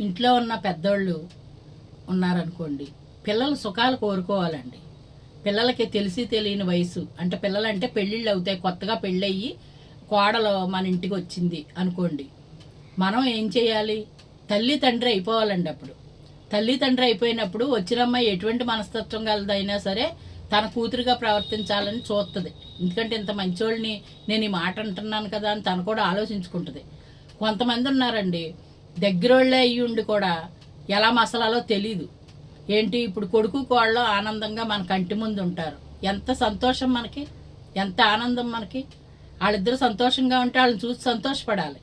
ఇంట్లో ఉన్న పెద్దోళ్ళు ఉన్నారనుకోండి పిల్లలు సుఖాలు కోరుకోవాలండి. పిల్లలకి తెలిసి తెలియని వయసు అంటే పిల్లలు అంటే పెళ్ళిళ్ళు అవుతాయి కొత్తగా పెళ్ళయ్యి కోడలు మన ఇంటికి వచ్చింది అనుకోండి మనం ఏం చేయాలి? తల్లి తండ్రి అయిపోవాలండి అప్పుడు. తల్లి తండ్రి అయిపోయినప్పుడు వచ్చిన అమ్మాయి ఎటువంటి మనస్తత్వం గలదైనా సరే తన కూతురుగా ప్రవర్తించాలని చూస్తుంది ఎందుకంటే ఇంత మంచోళ్ళని నేను ఈ మాట అంటున్నాను కదా అని తను కూడా ఆలోచించుకుంటుంది. కొంతమంది ఉన్నారండి దగ్గరోళ్ళే అయ్యుండి కూడా ఎలా మసలాలో తెలీదు. ఏంటి? ఇప్పుడు కొడుకు కోళ్ళు ఆనందంగా మన కంటి ముందు ఉంటారు. ఎంత సంతోషం మనకి? ఎంత ఆనందం మనకి? వాళ్ళిద్దరు సంతోషంగా ఉంటే వాళ్ళని చూసి సంతోషపడాలి.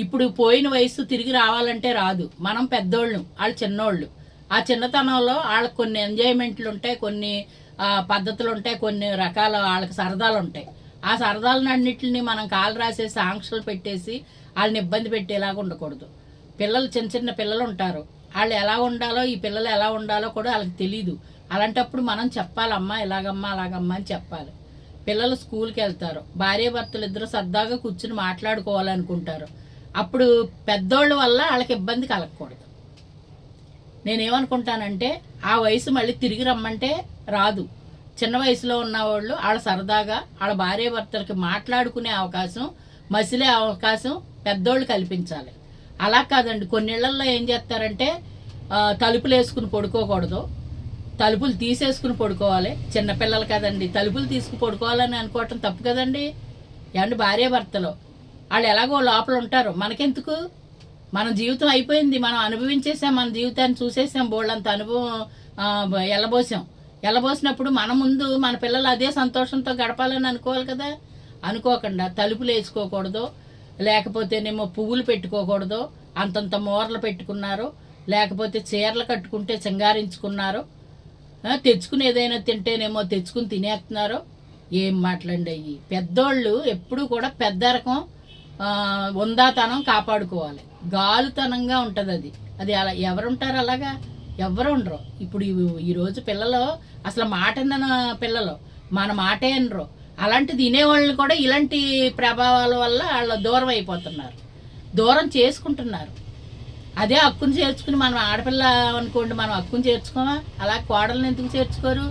ఇప్పుడు పోయిన వయసు తిరిగి రావాలంటే రాదు. మనం పెద్దోళ్ళు వాళ్ళు చిన్నోళ్ళు. ఆ చిన్నతనంలో వాళ్ళకి కొన్ని ఎంజాయ్మెంట్లు ఉంటాయి కొన్ని పద్ధతులు ఉంటాయి కొన్ని రకాల వాళ్ళకి సరదాలు ఉంటాయి. ఆ సరదాలన్నింటిని మనం కాలు రాసేసి ఆంక్షలు పెట్టేసి వాళ్ళని ఇబ్బంది పెట్టేలాగా ఉండకూడదు. పిల్లలు చిన్న చిన్న పిల్లలు ఉంటారు. వాళ్ళు ఎలా ఉండాలో ఈ పిల్లలు ఎలా ఉండాలో కూడా వాళ్ళకి తెలియదు అలాంటప్పుడు మనం చెప్పాలమ్మా ఇలాగమ్మా అలాగమ్మా అని చెప్పాలి. పిల్లలు స్కూల్కి వెళ్తారు. భార్య భర్తలు ఇద్దరు సరదాగా కూర్చుని మాట్లాడుకోవాలనుకుంటారు. అప్పుడు పెద్దోళ్ళ వల్ల వాళ్ళకి ఇబ్బంది కలగకూడదు. నేనేమనుకుంటానంటే ఆ వయసు మళ్ళీ తిరిగి రమ్మంటే రాదు. చిన్న వయసులో ఉన్న వాళ్ళు వాళ్ళ సరదాగా వాళ్ళ భార్య భర్తలకి మాట్లాడుకునే అవకాశం మసిలే అవకాశం పెద్దోళ్ళు కల్పించాలి. అలా కాదండి. కొన్ని ఇళ్ళలో ఏం చేస్తారంటే తలుపులు వేసుకుని పడుకోకూడదు. తలుపులు తీసేసుకుని పడుకోవాలి. చిన్నపిల్లలు కదండి. తలుపులు తీసుకు పడుకోవాలని అనుకోవటం తప్పు కదండి. ఏమంటే భార్య భర్తలు వాళ్ళు ఎలాగో లోపల ఉంటారు. మనకెందుకు? మన జీవితం అయిపోయింది. మనం అనుభవించేసాం మన జీవితాన్ని చూసేసాం. బోళ్ళంత అనుభవం ఎల్లబోసాం. ఎల్లబోసినప్పుడు మన ముందు మన పిల్లలు అదే సంతోషంతో గడపాలని అనుకోవాలి కదా. అనుకోకుండా తలుపులు వేసుకోకూడదు. లేకపోతేనేమో పువ్వులు పెట్టుకోకూడదు అంతంత మూరలు పెట్టుకున్నారు లేకపోతే చీరలు కట్టుకుంటే సింగారించుకున్నారు తెచ్చుకుని ఏదైనా తింటేనేమో తెచ్చుకుని తినేస్తున్నారు. ఏం మాట్లాడి అయ్యి? పెద్దోళ్ళు ఎప్పుడూ కూడా పెద్ద రకం ఉందాతనం కాపాడుకోవాలి. గాలుతనంగా ఉంటుంది అది. అది అలా ఎవరుంటారు అలాగా? ఎవరు ఉండరు. ఇప్పుడు ఈరోజు పిల్లలు అసలు మాట పిల్లలు. మన మాటే అనరు. అలాంటి వినేవాళ్ళు కూడా ఇలాంటి ప్రభావాల వల్ల వాళ్ళు దూరం అయిపోతున్నారు. దూరం చేసుకుంటున్నారు. అదే హక్కును చేర్చుకుని మనం ఆడపిల్ల అనుకోండి మనం హక్కును చేర్చుకోమా? అలా కోడలను ఎందుకు చేర్చుకోరు?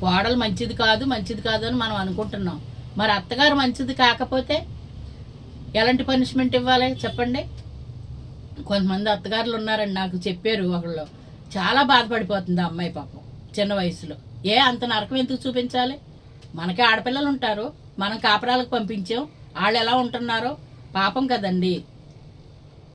కోడలు మంచిది కాదు మంచిది కాదు అని మనం అనుకుంటున్నాం. మరి అత్తగారు మంచిది కాకపోతే ఎలాంటి పనిష్మెంట్ ఇవ్వాలి చెప్పండి? కొంతమంది అత్తగారులు ఉన్నారండి నాకు చెప్పారు ఒకళ్ళు. చాలా బాధపడిపోతుంది ఆ అమ్మాయి పాపం చిన్న వయసులో. ఏ అంత నరకం ఎందుకు చూపించాలి? మనకే ఆడపిల్లలు ఉంటారు మనం కాపురాలకు పంపించాం వాళ్ళు ఎలా ఉంటున్నారో పాపం కదండి.